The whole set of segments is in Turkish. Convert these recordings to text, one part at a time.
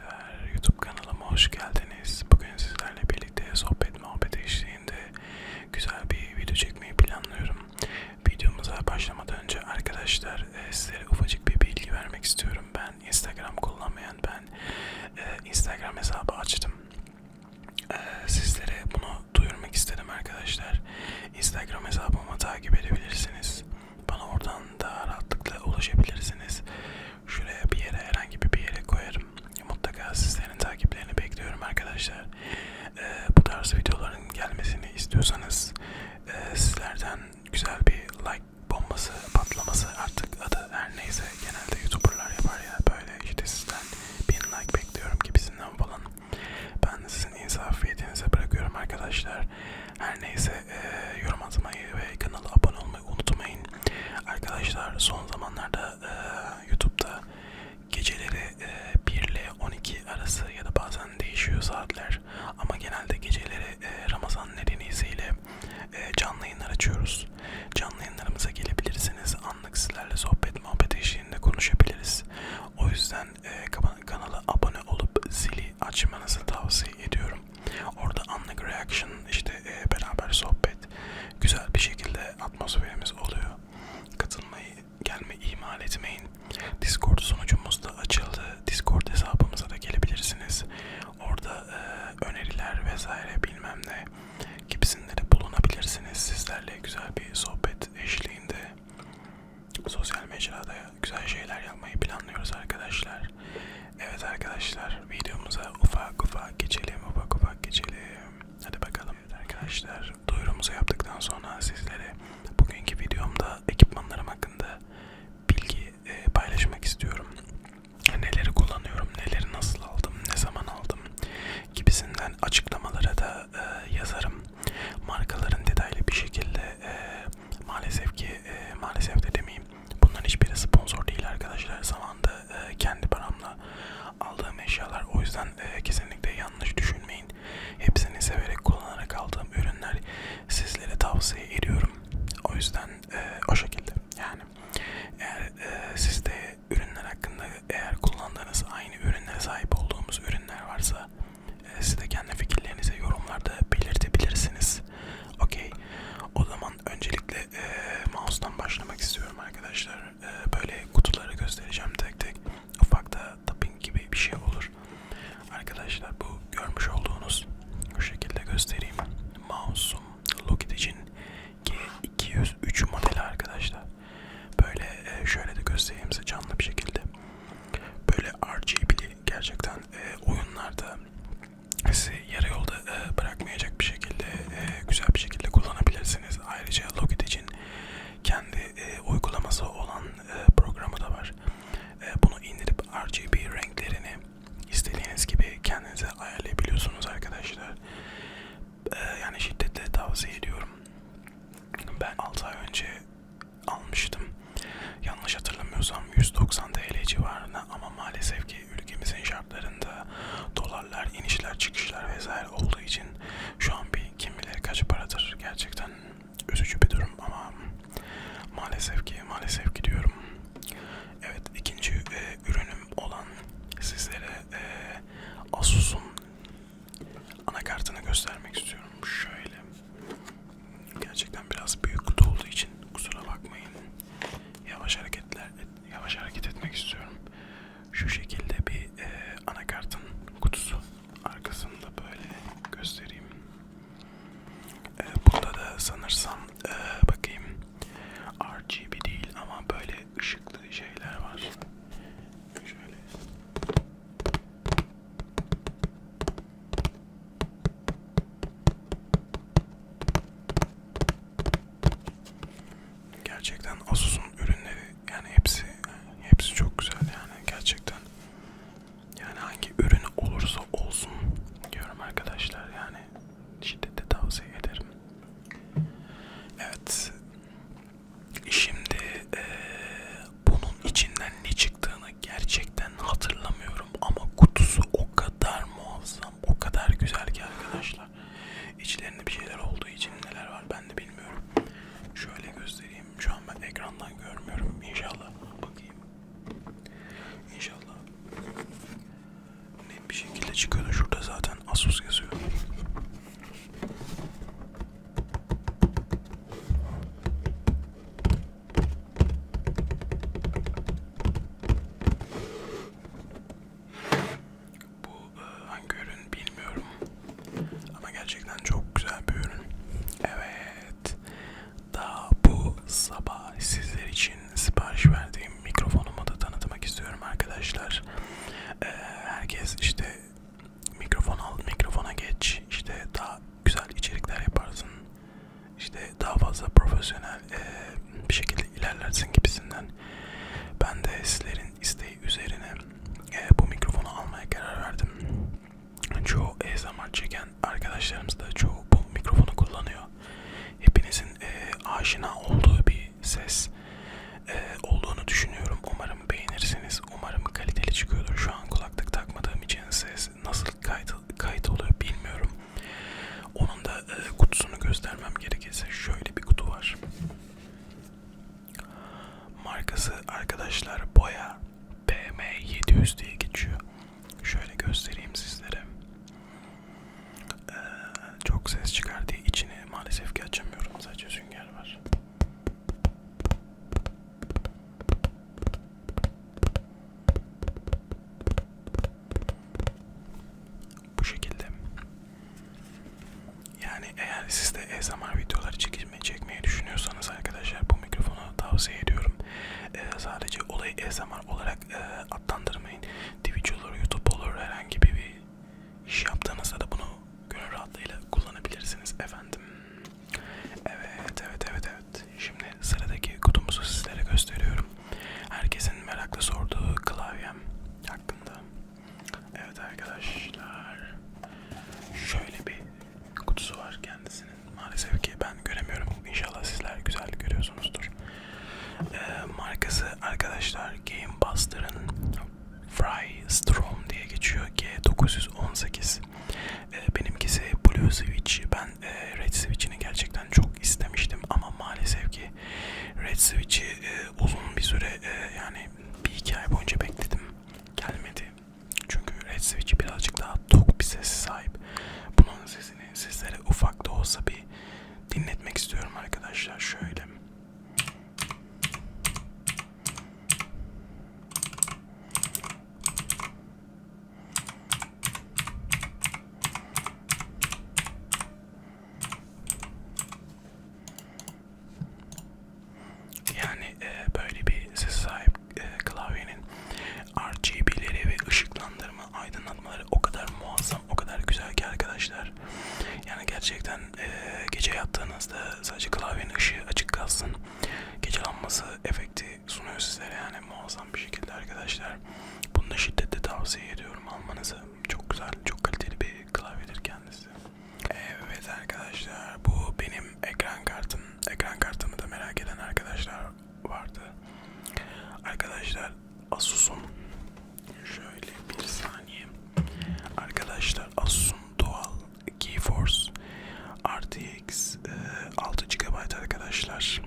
arkadaşlar. YouTube kanalıma hoş geldiniz. Bugün sizlerle birlikte sohbet muhabbet eşliğinde güzel bir video çekmeyi planlıyorum. Videomuza başlamadan önce arkadaşlar e, sizlere ufacık bir bilgi vermek istiyorum. Ben Instagram kullanmayan ben e, Instagram hesabı açtım. E, sizlere bunu duyurmak istedim arkadaşlar. Instagram hesabımı Her neyse e, bilmem ne bulunabilirsiniz. Sizlerle güzel bir sohbet eşliğinde sosyal mecrada güzel şeyler yapmayı planlıyoruz arkadaşlar. Evet arkadaşlar videomuza ufak ufak geçelim ufak ufak geçelim. Hadi bakalım. Evet arkadaşlar duyurumuzu yaptıktan sonra sizlere bugünkü videomda yavaş hareket etmek istiyorum. Şu şekilde bir e, anakartın kutusu arkasında böyle göstereyim. E, burada da sanırsam e, bakayım RGB değil ama böyle ışıklı şeyler var. Şöyle. Gerçekten Asus'un ürünleri yani hepsi profesyonel e, bir şekilde ilerlersin gibi çok ses çıkardığı içini maalesef ki açamıyorum. Sadece sünger var. Bu şekilde. Yani eğer siz de ASMR videoları çekme, çekmeyi düşünüyorsanız arkadaşlar bu mikrofonu tavsiye ediyorum. Ee, sadece olayı ASMR olarak e, adlandırmayın Night Switch birazcık daha tok bir sesi sahip. Bunun sesini sizlere ufak da olsa bir dinletmek istiyorum arkadaşlar. Şöyle. arkadaşlar vardı. Arkadaşlar Asus'un şöyle bir saniye. Arkadaşlar Asus'un doğal GeForce RTX 6 e, GB arkadaşlar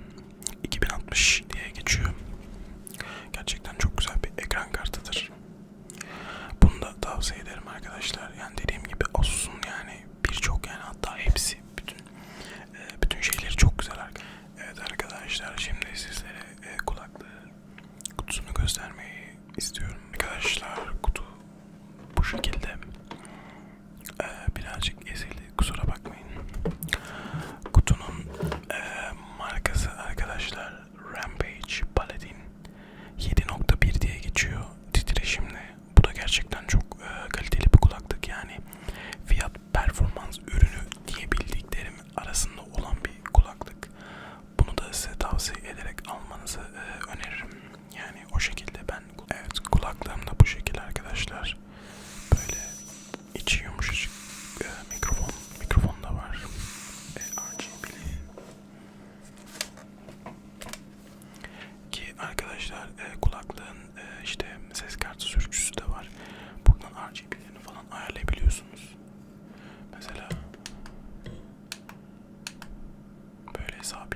saw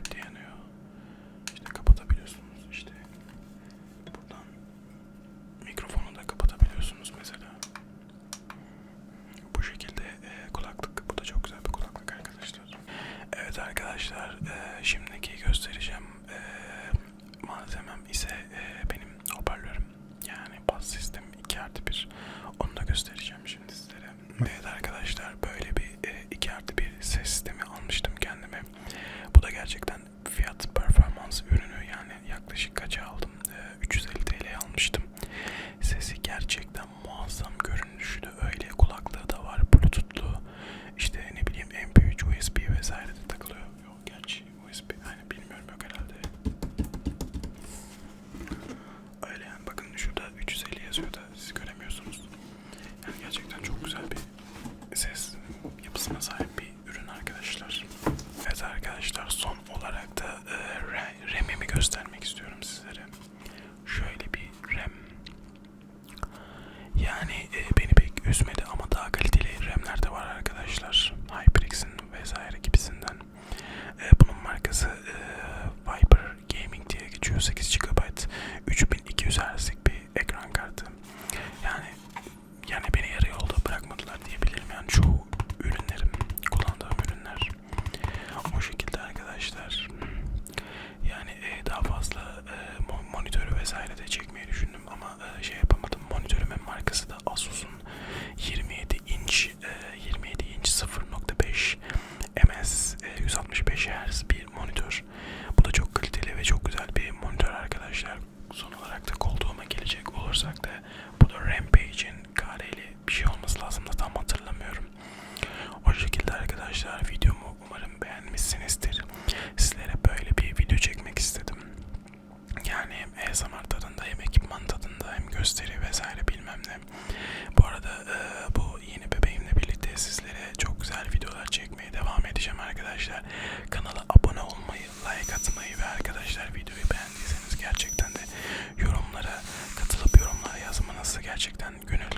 gerçekten gönül,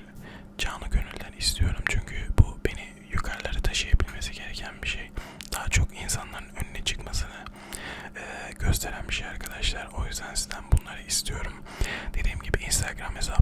canı gönülden istiyorum. Çünkü bu beni yukarılara taşıyabilmesi gereken bir şey. Daha çok insanların önüne çıkmasını e, gösteren bir şey arkadaşlar. O yüzden sizden bunları istiyorum. Dediğim gibi Instagram hesabı